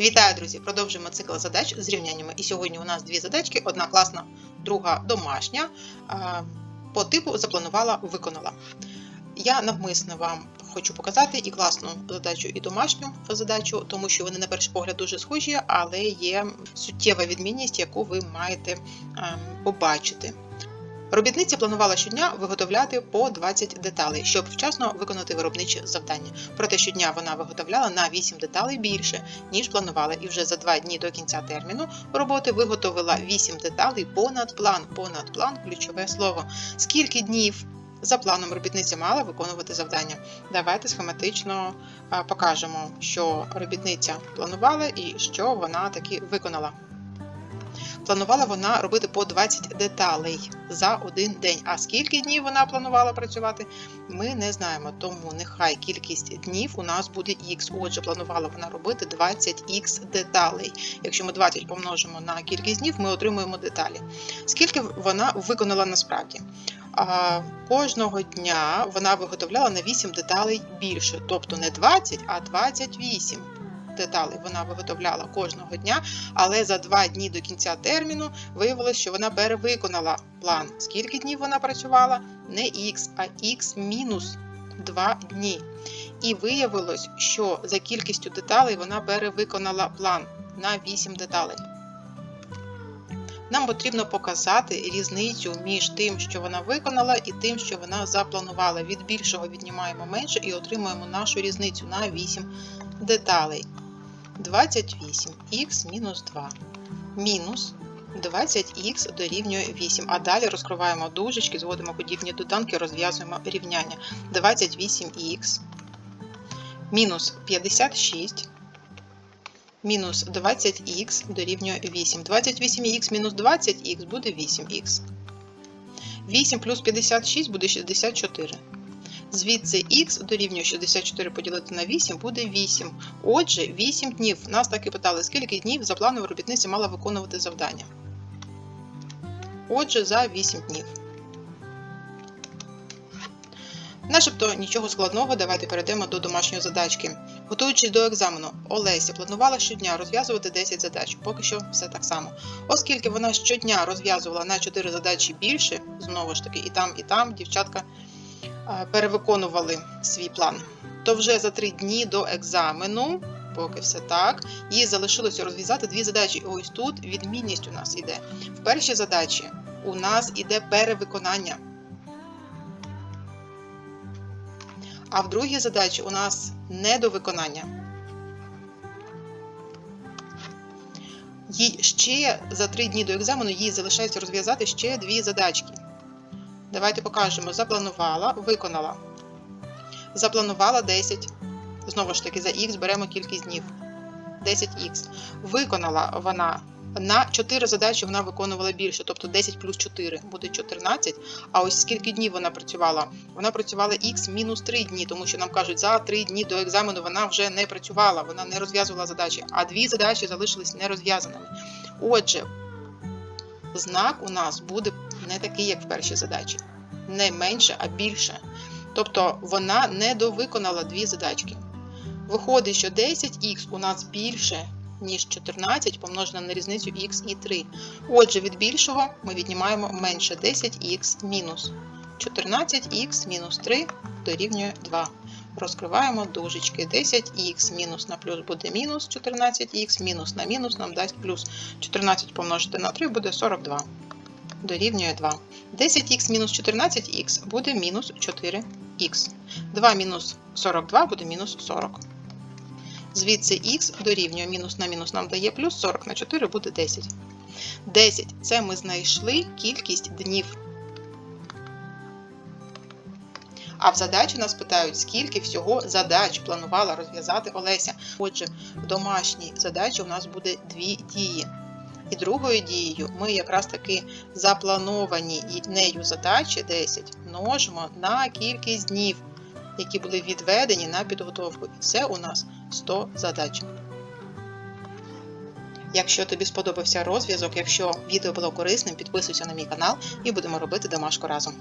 Вітаю, друзі! Продовжуємо цикл задач з рівняннями. І сьогодні у нас дві задачки: одна класна, друга домашня. По типу запланувала, виконала. Я навмисно вам хочу показати і класну задачу, і домашню задачу, тому що вони на перший погляд дуже схожі, але є суттєва відмінність, яку ви маєте ем, побачити. Робітниця планувала щодня виготовляти по 20 деталей, щоб вчасно виконати виробниче завдання. Проте щодня вона виготовляла на 8 деталей більше, ніж планувала, і вже за 2 дні до кінця терміну роботи виготовила 8 деталей понад план. Понад план ключове слово. Скільки днів за планом робітниця мала виконувати завдання? Давайте схематично покажемо, що робітниця планувала і що вона таки виконала. Планувала вона робити по 20 деталей за один день. А скільки днів вона планувала працювати, ми не знаємо. Тому нехай кількість днів у нас буде х. Отже, планувала вона робити 20х деталей. Якщо ми 20 помножимо на кількість днів, ми отримуємо деталі. Скільки вона виконала насправді? А, Кожного дня вона виготовляла на 8 деталей більше, тобто не 20, а 28 деталей вона виготовляла кожного дня, але за два дні до кінця терміну виявилось, що вона перевиконала план. Скільки днів вона працювала? Не Х, а Х мінус 2 дні. І виявилось, що за кількістю деталей вона перевиконала план на 8 деталей. Нам потрібно показати різницю між тим, що вона виконала, і тим, що вона запланувала. Від більшого віднімаємо менше і отримуємо нашу різницю на 8 деталей. 28х мінус 2 мінус 20х дорівнює 8. А далі розкриваємо дужечки, зводимо подібні доданки, розв'язуємо рівняння. 28х мінус 56 мінус 20х дорівнює 8. 28х мінус 20х буде 8х. 8 плюс 56 буде 64. Звідси х дорівнює 64 поділити на 8 буде 8. Отже, 8 днів. Нас так і питали, скільки днів за планом робітниця мала виконувати завдання. Отже, за 8 днів. Начебто нічого складного, давайте перейдемо до домашньої задачки. Готуючись до екзамену, Олеся планувала щодня розв'язувати 10 задач, поки що все так само. Оскільки вона щодня розв'язувала на 4 задачі більше, знову ж таки, і там, і там дівчатка перевиконували свій план, то вже за 3 дні до екзамену, поки все так, їй залишилося розв'язати дві задачі. І ось тут відмінність у нас іде. В першій задачі у нас іде перевиконання. А в другій задачі у нас недовиконання. Їй ще за три дні до екзамену їй залишається розв'язати ще дві задачки. Давайте покажемо. Запланувала, виконала. Запланувала 10. Знову ж таки, за х беремо кількість днів. 10х. Виконала вона на 4 задачі вона виконувала більше, тобто 10 плюс 4 буде 14. А ось скільки днів вона працювала? Вона працювала х мінус 3 дні, тому що нам кажуть, за 3 дні до екзамену вона вже не працювала, вона не розв'язувала задачі, а дві задачі залишились нерозв'язаними. Отже, знак у нас буде не такий, як в першій задачі. Не менше, а більше. Тобто вона не довиконала дві задачки. Виходить, що 10х у нас більше, ніж 14 помножено на різницю х і 3. Отже, від більшого ми віднімаємо менше 10х мінус 14х мінус 3 дорівнює 2. Розкриваємо дужечки. 10х мінус на плюс буде мінус 14х, мінус на мінус нам дасть плюс 14 помножити на 3 буде 42. Дорівнює 2. 10х мінус 14х буде мінус 4х. 2 мінус 42 буде мінус 40. Звідси х дорівнює мінус на мінус нам дає плюс 40 на 4 буде 10. 10 це ми знайшли кількість днів. А в задачі нас питають, скільки всього задач планувала розв'язати Олеся. Отже, в домашній задачі у нас буде дві дії. І другою дією ми якраз таки заплановані нею задачі 10 множимо на кількість днів, які були відведені на підготовку. І це у нас 100 задач. Якщо тобі сподобався розв'язок, якщо відео було корисним, підписуйся на мій канал і будемо робити домашку разом.